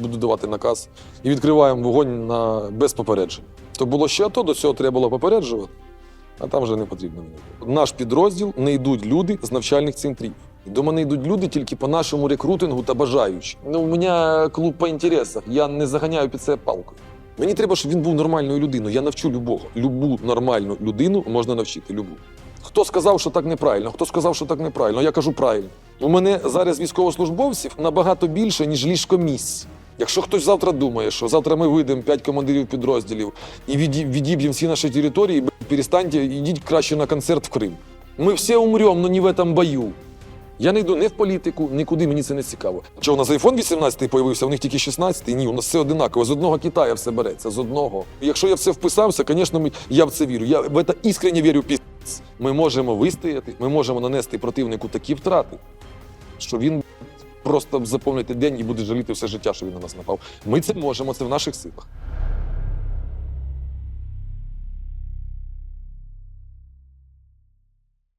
буду давати наказ і відкриваємо вогонь на без попередження. То було ще АТО, до цього треба було попереджувати, а там вже не потрібно. наш підрозділ не йдуть люди з навчальних центрів. До мене йдуть люди тільки по нашому рекрутингу та бажаючі. Ну, у мене клуб по інтересах. Я не заганяю під це палкою. Мені треба, щоб він був нормальною людиною. Я навчу любого. Любу нормальну людину можна навчити. Любу. Хто сказав, що так неправильно? Хто сказав, що так неправильно? Я кажу правильно. У мене зараз військовослужбовців набагато більше, ніж ліжкомісць. Якщо хтось завтра думає, що завтра ми вийдемо п'ять командирів підрозділів і відіб'ємо всі наші території, перестаньте, ідіть краще на концерт в Крим. Ми всі умремо, але не в цьому бою. Я не йду не в політику, нікуди мені це не цікаво. Що у нас iPhone 18 появився, у них тільки 16? Ні, у нас все одинаково. З одного Китаю все береться, з одного. Якщо я в це вписався, звісно, я в це вірю. Я в це іскренне вірю піс. Ми можемо вистояти, ми можемо нанести противнику такі втрати, що він просто заповнити день і буде жаліти все життя, що він на нас напав. Ми це можемо, це в наших силах.